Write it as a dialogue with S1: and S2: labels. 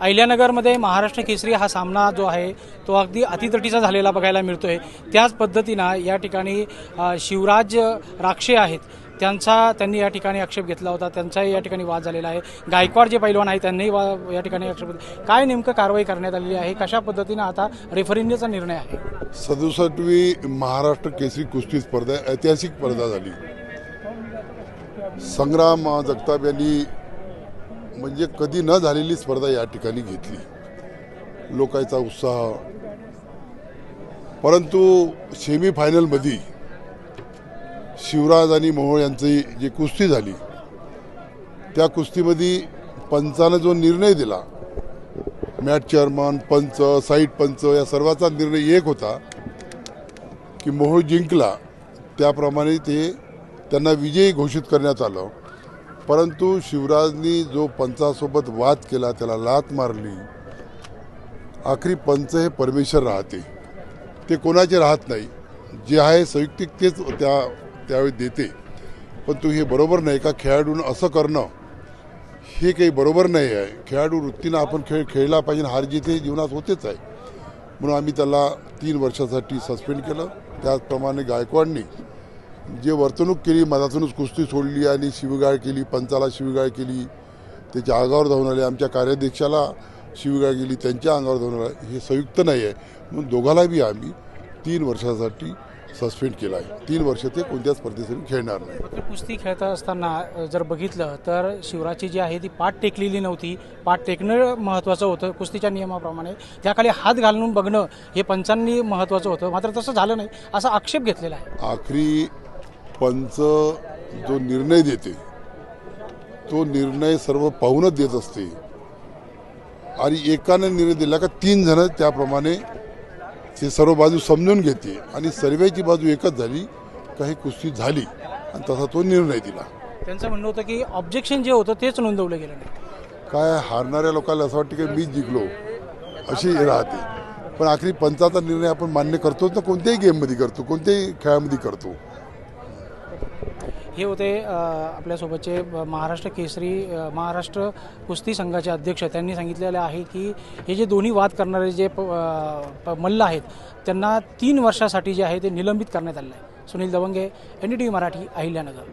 S1: अहिल्यानगरमध्ये महाराष्ट्र केसरी हा सामना जो आहे तो अगदी अतितटीचा झालेला बघायला मिळतोय. त्याच पद्धतीनं या ठिकाणी शिवराज राक्षे आहेत. त्यांचा त्यांनी या ठिकाणी आक्षेप घेतला होता. त्यांचाही या ठिकाणी वाद झालेला आहे. गायकवाड जे पैलवान आहे त्यांनीही वा या ठिकाणी आक्षेप घेतला. काय नेमकं कारवाई करण्यात आलेली आहे? कशा पद्धतीनं आता रेफरींचा निर्णय आहे?
S2: सदुसष्टवी महाराष्ट्र केसरी कुस्ती स्पर्धा ऐतिहासिक स्पर्धा झाली. संग्राम जगताप यांनी म्हणजे कधी न झालेली स्पर्धा या ठिकाणी घेतली. लोकांचा उत्साह. परंतु सेमीफायनलमध्ये शिवराज आणि मोहोळ यांची जी कुस्ती झाली त्या कुस्तीमध्ये पंचानं जो निर्णय दिला मॅट चेअरमन पंच साईट पंच या सर्वांचा निर्णय एक होता की मोहोळ जिंकला. त्याप्रमाणे ते त्यांना विजयी घोषित करण्यात आलं. परंतु शिवराजनी जो पंचासोबत वाद केला त्याला लात मारली. आखरी पंच हे परमेश्वर राहते. ते कोणाचे राहत नाही. जे आहे संयुक्तिक तेच त्या त्यावेळी देते. पण तू हे बरोबर नाही का? खेळाडून असं करणं हे काही बरोबर नाही आहे. खेळाडू वृत्तीनं आपण खेळ खेळला पाहिजे हार जीत हे जीवनात होतेच आहे. म्हणून आम्ही त्याला तीन वर्षासाठी सस्पेंड केलं. त्याचप्रमाणे गायकवाडनी जे वर्तणूक केली मधातूनच कुस्ती सोडली आणि शिवगाळ केली पंचाला शिवगाळ केली त्याच्या अंगावर धावून आले. आमच्या कार्याध्यक्षाला शिवगाळ केली त्यांच्या अंगावर धावून आले. हे संयुक्त नाही आहे. म्हणून दोघाला बी आम्ही तीन वर्षासाठी सस्पेंड केलं आहे. तीन वर्ष ते कोणत्या स्पर्धेसाठी खेळणार नाही.
S1: कुस्ती खेळत असताना जर बघितलं तर शिवराजची जी आहे ती पाठ टेकलेली नव्हती. पाठ टेकणं महत्त्वाचं होतं कुस्तीच्या नियमाप्रमाणे. त्याखाली हात घालून बघणं हे पंचांनी महत्त्वाचं होतं. मात्र तसं झालं नाही असा आक्षेप घेतलेला आहे.
S2: आखरी पंच जो निर्णय देते तो निर्णय सर्व पाहूनच देत असते. आणि एकाने निर्णय दिला का तीन जण त्याप्रमाणे ते सर्व बाजू समजून घेते आणि सर्वेची बाजू एकच झाली का ही कुस्ती झाली आणि तसा तो निर्णय दिला.
S1: त्यांचं म्हणणं होतं की ऑब्जेक्शन जे होतं तेच नोंदवलं गेलं नाही.
S2: काय हारणाऱ्या लोकांना असं वाटतं की मीच जिंकलो अशी राहते. पण आखरी पंचाचा निर्णय आपण मान्य करतो तर कोणत्याही गेममध्ये करतो कोणत्याही खेळामध्ये करतो.
S1: हे होते आपल्यासोबतचे महाराष्ट्र केसरी महाराष्ट्र कुस्ती संघाचे अध्यक्ष. त्यांनी सांगितलेले आहे की हे जे दोन्ही वाद करणारे जे प- प- मल्ल आहेत त्यांना तीन वर्षासाठी जे आहे ते निलंबित करण्यात आलेलं आहे. Sunil Davange N D T V Marathi Ahilyanagar.